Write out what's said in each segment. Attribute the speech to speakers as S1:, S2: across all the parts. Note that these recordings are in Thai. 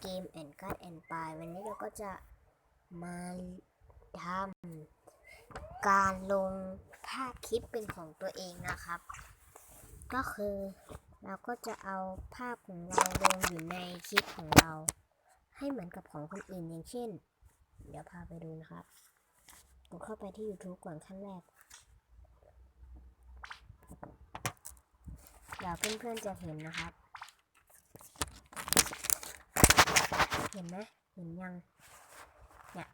S1: เกมแอนการ์ดแอนปายวันนี้เราก็จะมาทำการลงภาพคลิปเป็นของตัวเองนะครับ ก็คือเราก็จะเอาภาพของเราลงอยู่ในคลิปของเรา ให้เหมือนกับของคนอื่นอย่างเช่น เดี๋ยวพาไปดูนะครับกดเข้าไปที่ YouTube ก่อนขั้นแรกเดี๋ยวเพื่อนๆจะเห็นนะครับ เห็นไหมเห็นยังเนี่ย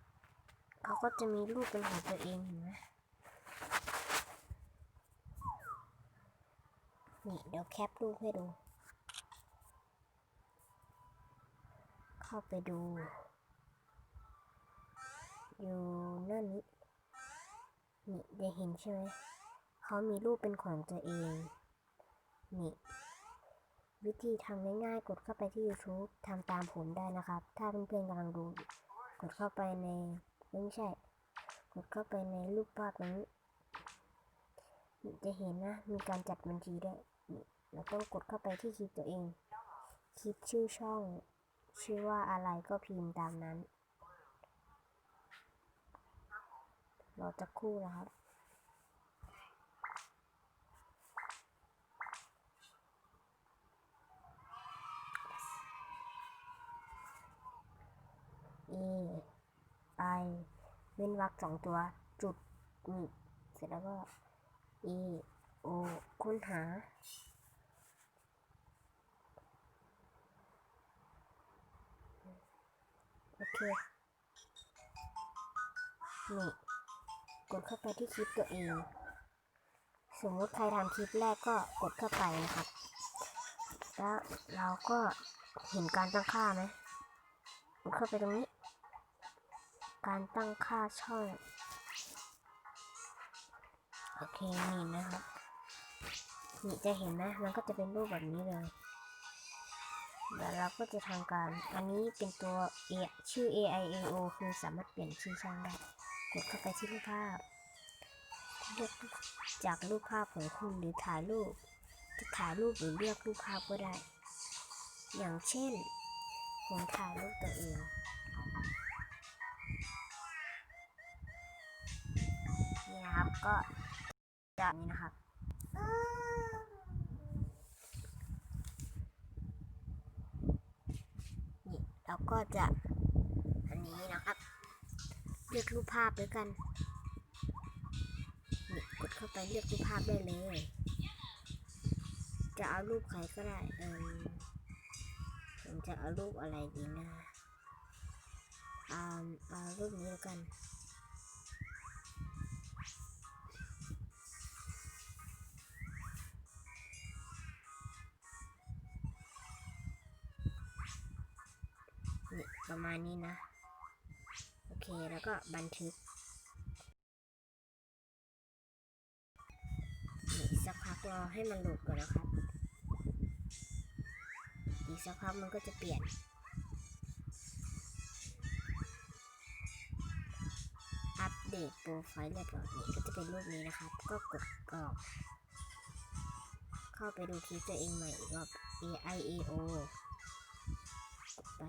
S1: เขาก็จะมีรูปเป็นของตัวเองเห็นไหมนี่เดี๋ยวแคปรูปให้ดู เข้าไปดู อยู่นั่นนี้นี่ได้เห็นใช่ไหมเขามีรูปเป็นของตัวเอง นี่ วิธีทำง่ายๆ กดเข้าไปที่ YouTube ทำตามผมได้นะครับ ถ้าเพื่อนๆกำลังดู กดเข้าไปในไม่ใช่ กดเข้าไปในรูปภาพนี้ จะเห็นนะ มีการจัดบัญชีด้วยเราต้องกดเข้าไปที่คลิปตัวเอง คลิปชื่อช่อง ชื่อว่าอะไรก็พิมพ์ตามนั้น รอจะคู่นะครับ A I เว้นวรรคสองตัว จุดนี่เสร็จแล้วก็ E O ค้นหา โอเค นี่ กดเข้าไปที่คลิปตัวเอง สมมติใครทำคลิปแรกก็กดเข้าไปนะครับ แล้วเราก็เห็นการตั้งค่าไหมกดเข้าไปตรงนี้ การตั้งค่าช่อง โอเคนี่นะครับ นี่จะเห็นไหมมันก็จะเป็นรูปแบบนี้เลยเดี๋ยวเราก็จะทำการ อันนี้เป็นตัว A ชื่อ A I A O คือสามารถเปลี่ยนชื่อช่องได้ กดเข้าไปที่รูปภาพเลือกจากรูปภาพของคุณหรือถ่ายรูป จะถ่ายรูปหรือเลือกรูปภาพก็ได้ อย่างเช่น ผมถ่ายรูปตัวเอง ก็จะนี้นะครับนี่เราก็จะอันนี้นะครับเลือกรูปภาพด้วยกันนี่กดเข้าไปเลือกรูปภาพได้เลย จะเอารูปใครก็ได้เออผมจะเอารูปอะไรดีนะเอาเอารูปนี้แล้วกัน ประมาณนี้นะ โอเคแล้วก็บันทึกสีสักพักรอให้มันโหลดก่อนนะครับ อีกสักพักมันก็จะเปลี่ยน อัปเดตโปรไฟล์เรียบร้อยนี่ก็จะเป็นรูปนี้นะครับ ก็กดกรอก เข้าไปดูคลิปตัวเองใหม่อีกรอบ A I A O กดไป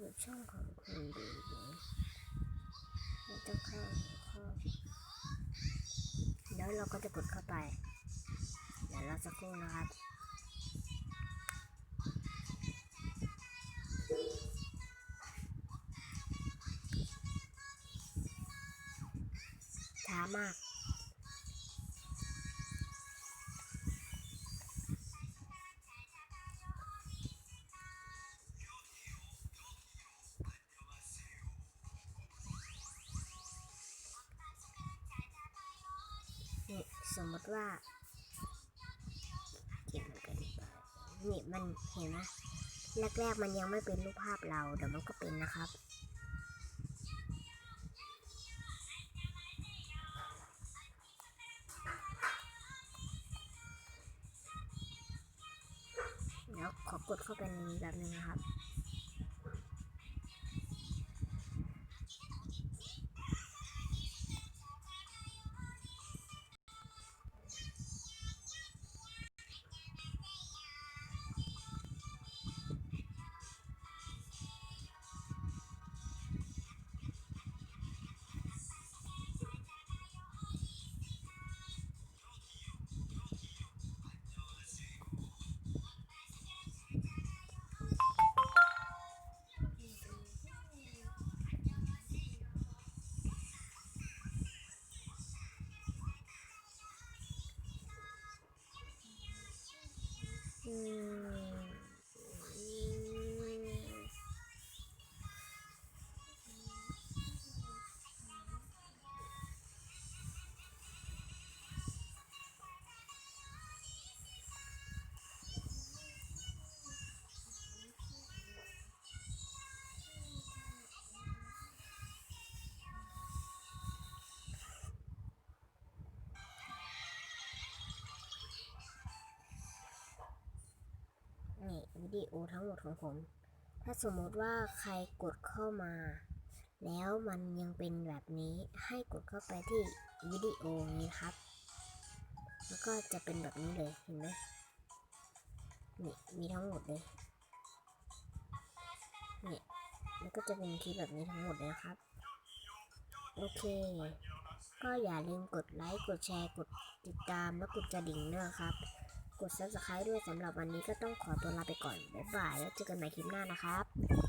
S1: จะดูแบบช่องของคุณดูอยู่ไม่ต้องเข้าเข้าแล้วเราก็จะกดเข้าไป เดี๋ยวเราสักครู่นะครับช้ามาก มมติว่าเก็บมันกันดีกว่านี่มันเห็นไหมแรกๆมันยังไม่เป็นรูปภาพเราเดี๋ยวมันก็เป็นนะครับแล้วขอกดเข้าไปในนี้แบบนึงนะครับ ดีโอทั้งหมดของผม ถ้าสมมติว่าใครกดเข้ามา แล้วมันยังเป็นแบบนี้ให้กดเข้าไปที่วิดีโอนี้ครับ แล้วก็จะเป็นแบบนี้เลยเห็นไหมนี่มีทั้งหมดเลยนี่มันก็จะเป็นคลิปแบบนี้ทั้งหมดเลยนะครับ โอเค ก็อย่าลืมกดไลค์ กดแชร์ กดติดตาม และกดกระดิ่งด้วยครับ กด subscribe ด้วยสำหรับวันนี้ก็ต้องขอตัวลาไปก่อน บ๊ายบาย แล้วเจอกันใหม่คลิปหน้านะครับ